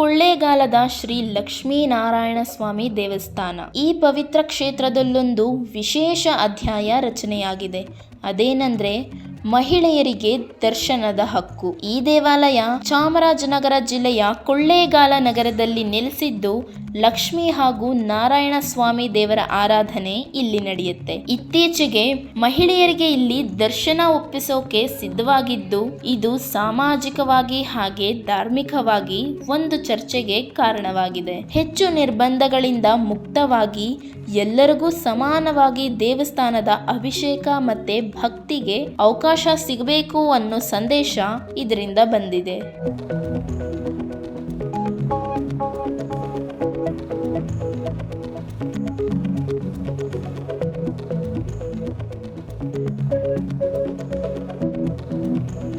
ಕೊಳ್ಳೇಗಾಲದ ಶ್ರೀ ಲಕ್ಷ್ಮೀನಾರಾಯಣ ಸ್ವಾಮಿ ದೇವಸ್ಥಾನ. ಈ ಪವಿತ್ರ ಕ್ಷೇತ್ರದಲ್ಲೊಂದು ವಿಶೇಷ ಅಧ್ಯಾಯ ರಚನೆಯಾಗಿದೆ. ಅದೇನೆಂದ್ರೆ ಮಹಿಳೆಯರಿಗೆ ದರ್ಶನದ ಹಕ್ಕು. ಈ ದೇವಾಲಯ ಚಾಮರಾಜನಗರ ಜಿಲ್ಲೆಯ ಕೊಳ್ಳೇಗಾಲ ನಗರದಲ್ಲಿ ನೆಲೆಸಿದ್ದು, ಲಕ್ಷ್ಮಿ ಹಾಗೂ ನಾರಾಯಣ ಸ್ವಾಮಿ ದೇವರ ಆರಾಧನೆ ಇಲ್ಲಿ ನಡೆಯುತ್ತೆ. ಇತ್ತೀಚೆಗೆ ಮಹಿಳೆಯರಿಗೆ ಇಲ್ಲಿ ದರ್ಶನ ಒಪ್ಪಿಸೋಕೆ ಸಿದ್ಧವಾಗಿದ್ದು, ಇದು ಸಾಮಾಜಿಕವಾಗಿ ಹಾಗೆ ಧಾರ್ಮಿಕವಾಗಿ ಒಂದು ಚರ್ಚೆಗೆ ಕಾರಣವಾಗಿದೆ. ಹೆಚ್ಚು ನಿರ್ಬಂಧಗಳಿಂದ ಮುಕ್ತವಾಗಿ ಎಲ್ಲರಿಗೂ ಸಮಾನವಾಗಿ ದೇವಸ್ಥಾನದ ಅಭಿಷೇಕ ಮತ್ತೆ ಭಕ್ತಿಗೆ ಅವಕಾಶ ಸಿಗಬೇಕು ಅನ್ನೋ ಸಂದೇಶ ಇದರಿಂದ ಬಂದಿದೆ.